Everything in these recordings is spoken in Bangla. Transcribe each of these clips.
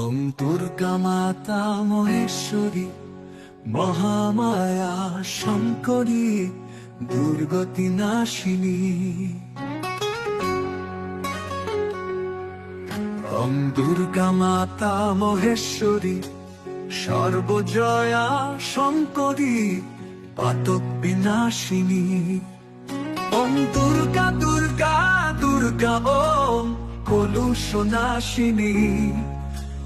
ওম দুর্গা মাতা মহেশ্বরী, মহামায়া শঙ্করী, দুর্গতি নাশিনী। দুর্গা মাতা মহেশ্বরী, সর্বজয়া শঙ্করী, পাতক বিনাশিনী। ওম দুর্গা দুর্গা দুর্গা, ওম কলুষ নাশিনী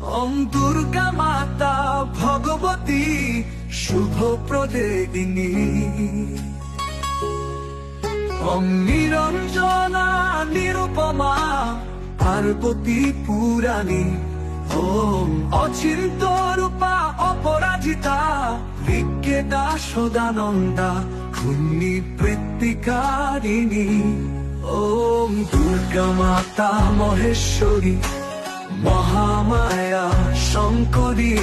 ওম দুর্গা মাতা ভগবতী, শুভ প্রদেদিনী। ওম নিরঞ্জনা নিরুপমা, পার্বতী পুরাণী। ওম অচিন্ত রূপা অপরাজিতা বিজ্ঞেদা সদানন্দা খুন্নি বৃত্তিকারিণী ওম দুর্গা মাতা মহেশ্বরী। মহামায়া শঙ্করী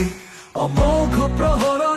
অমোঘ প্রহরণ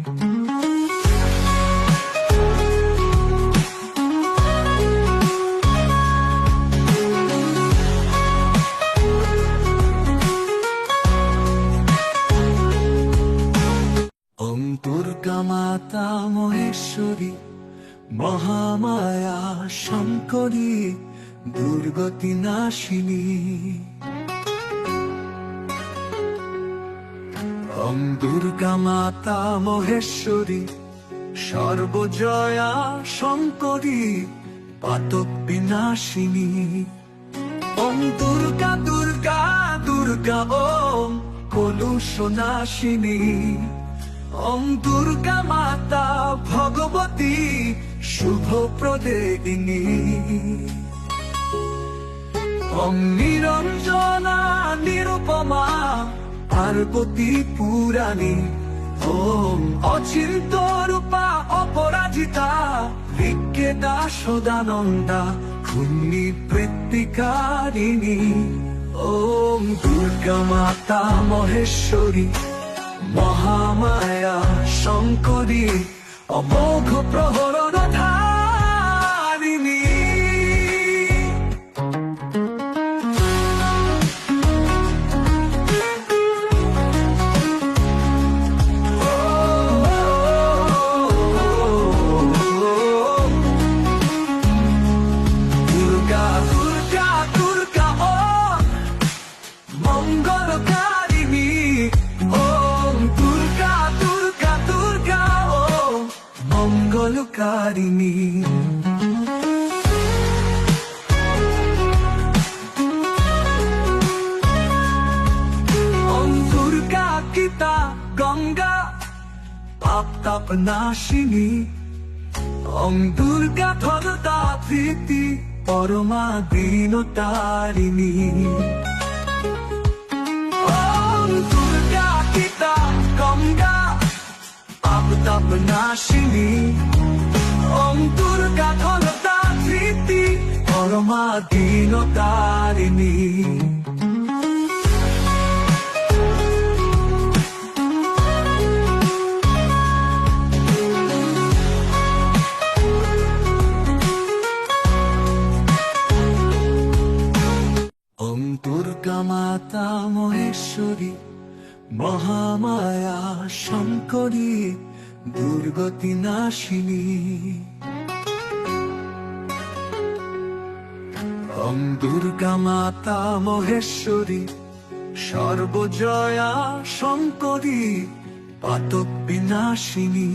দুর্গতি নাশিনী ওম দুর্গা মাতা মহেশ্বরী, সর্বজয়া শঙ্করী, পাতক বিনাশিনী। ওম দুর্গা দুর্গা দুর্গা, ওম, কলুষ নাশিনী। ওম দুর্গা মাতা ভগবতী, শুভ প্রদেদিনী ওম নিরঞ্জনা নিরুপমা, পার্বতী পুরাণী। ওম অচিন্ত রূপা অপরাজিতা বিজ্ঞেদা সদানন্দা খুন্নি বৃত্তিকারিণী ওম দুর্গা মাতা মহেশ্বরী, মহামায়া শঙ্করী, অমোঘ প্রহরণ পাপ তাপ নাশিনী ওম দুর্গা ধরতা প্রীতি, পরমা দীন তারিণী ওম দুর্গা গীতা গঙ্গা, পাপ তাপ নাশিনী। ওম দুর্গা ধরতা প্রীতি, পরমা দীন মহেশ্বরী মহামায়া শঙ্করী, দুর্গতি নাশিনী। দুর্গা মাতা মহেশ্বরী, সর্বজয়া শঙ্করী, পাতক বিনাশিনী।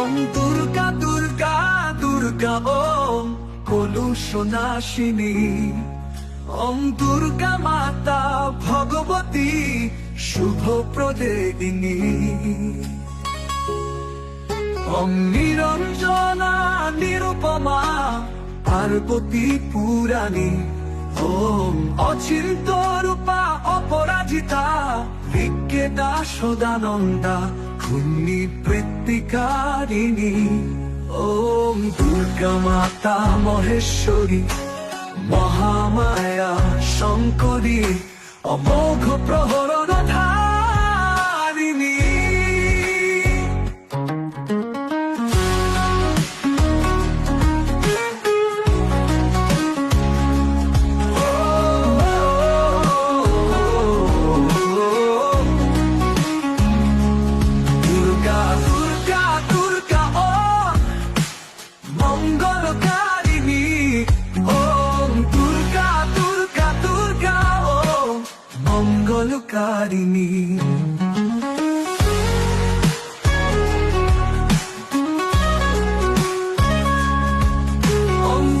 ওম দুর্গা দুর্গা দুর্গা, ওম কলুষনাশিনী। ওম দুর্গা মাতা ভগবতী, শুভ প্রদেদিনী। ওম নিরঞ্জনা নিরুপমা পার্বতী পুরাণী, ওম অচিন্ত রূপা অপরাজিতা বিজ্ঞেদা সদানন্দা খুন্নি বৃত্তিকারিণী ওম দুর্গা মাতা মহেশ্বরী। মহামায়া শঙ্করী অমোঘ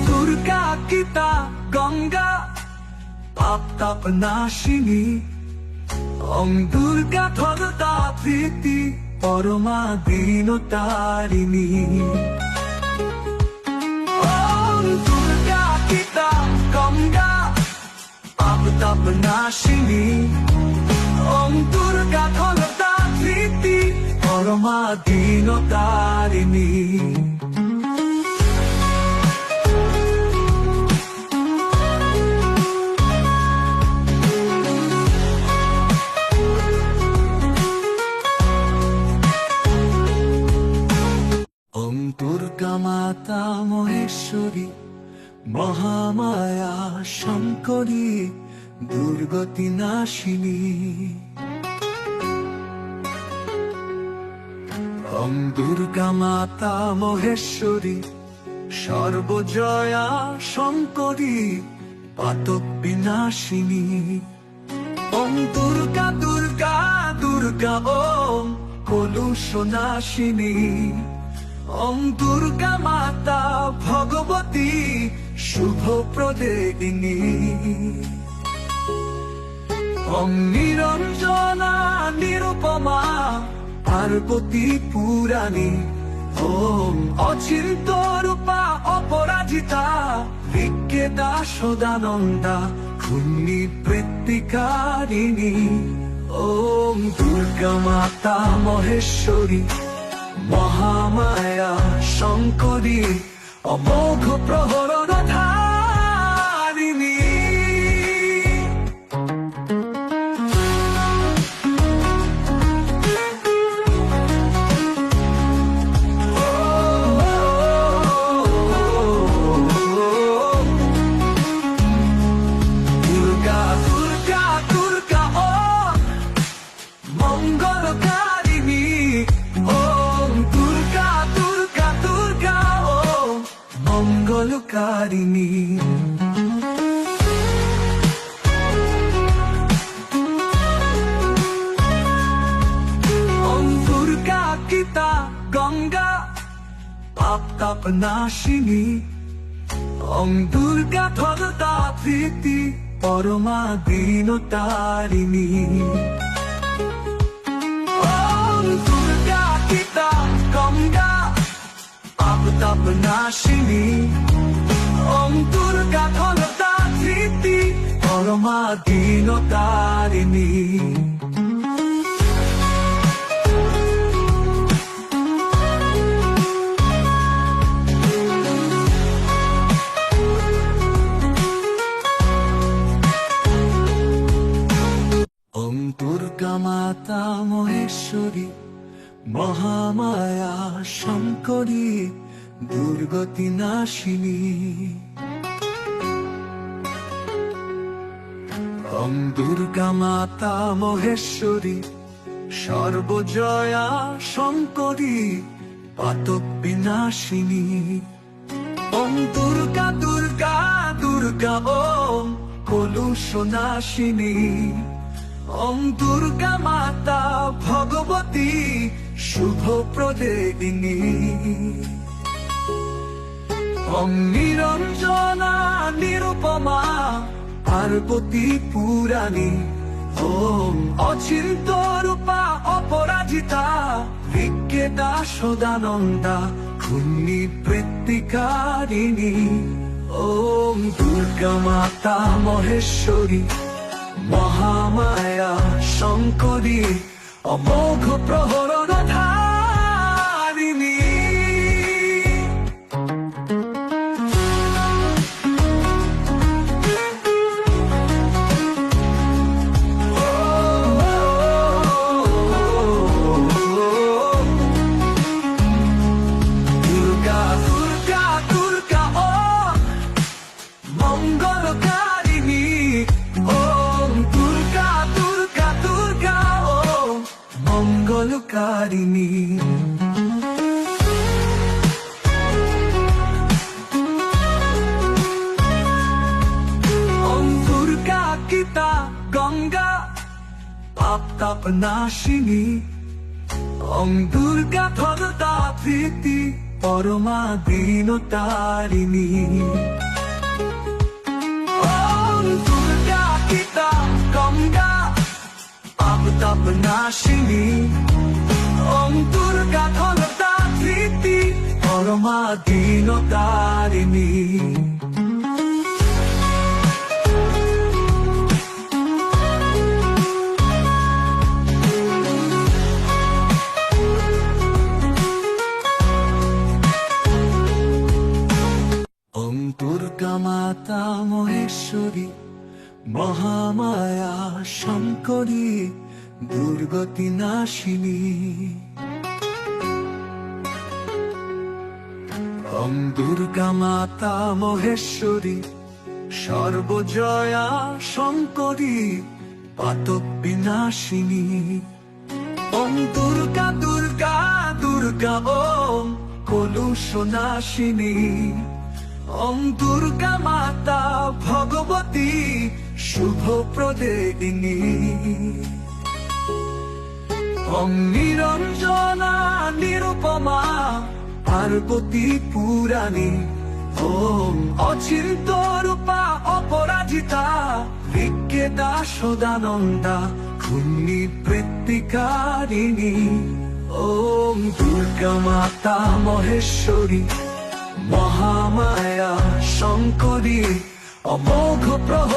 দুর্গা গীতা গঙ্গা পাপ তাপ নাশিনী। ওম দুর্গা ধরতা প্রীতি পরমা দীনতারিণী। তাপ নাশিনী ওম দুর্গা ধরতা প্রীতি পরমা দীনতারিণী ওম দুর্গা মাতা মহেশ্বরী মহামায়া শঙ্করী দুর্গতি নাশিনী। ওম দুর্গা মাতা মহেশ্বরী, সর্বজয়া শঙ্করী, পাতক বিনাশিনী। ওম দুর্গা দুর্গা দুর্গা, ওম কলুষনাশিনী ওম দুর্গা মাতা ভগবতী, শুভ প্রদেদিনী ওম নিরঞ্জনা নিরুপমা, পার্বতী পুরাণী। ওম অচিন্ত রূপা অপরাজিতা বিজ্ঞেদা সদানন্দা খুন্নি বৃত্তিকারিণী ওম দুর্গা মাতা মহেশ্বরী, মহামায়া শঙ্করী, অমোঘ প্রহরণ নাশিনী ওম দুর্গা ধরতা প্রীতি পরমা দীনতারিণী। ওম দুর্গা গীতা গঙ্গা পাপ তাপ নাশিনী। দুর্গতি নাশিনী ওম দুর্গা মাতা মহেশ্বরী, সর্বজয়া শঙ্করী, পাতক বিনাশিনী। ওম দুর্গা দুর্গা দুর্গা, ওম কলুষনাশিনী। ওম দুর্গা মাতা ভগবতী, শুভ প্রদেদিনী ওম নিরঞ্জনা নিরুপমা, পার্বতী পুরাণী। ওম অচিন্ত রূপা অপরাজিতা বিজ্ঞেদা সদানন্দা খুন্নি বৃত্তিকারিণী ওম দুর্গা মাতা মহেশ্বরী, মহামায়া শঙ্করী, অমোঘ প্রহরণ পাপ তাপ নাশিনী। ওম দুর্গা ধনতা প্রীতি, পরমা দীনতারিণী। ওম দুর্গা গীতা গঙ্গা, পাপ তাপ নাশিনী। ওম দুর্গা ধনতা প্রীতি, পরমা দীনতারিণী। মহেশ্বরী মহামায়া, শঙ্করী, দুর্গতি নাশিনী। দুর্গা মাতা মহেশ্বরী, সর্বজয়া শঙ্করী, পাতক বিনাশিনী। ওম দুর্গা দুর্গা দুর্গা, ওম কলুষনাশিনী। ওম দুর্গা মাতা ভগবতী, শুভ প্রদেদিনী। ওম নিরঞ্জনা নিরুপমা পার্বতী পুরাণী। ওম অচিন্ত রূপা অপরাজিতা বিজ্ঞেদা সদানন্দা খুন্নি বৃত্তিকারিণী ওম দুর্গা মাতা মহেশ্বরী। মহামায়া শঙ্করী অমোঘ প্রহরণ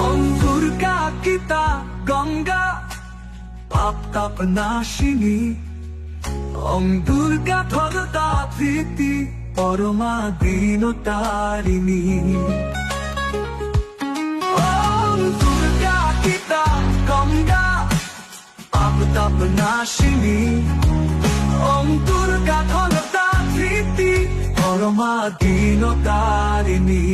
ওম দুর্গা গীতা গঙ্গা পাপ তাপ নাশিনী ওম দুর্গা ধনতা প্রীতি পরমা দীনতারিণী ধনতা প্রীতি পরমা দীনতারিণী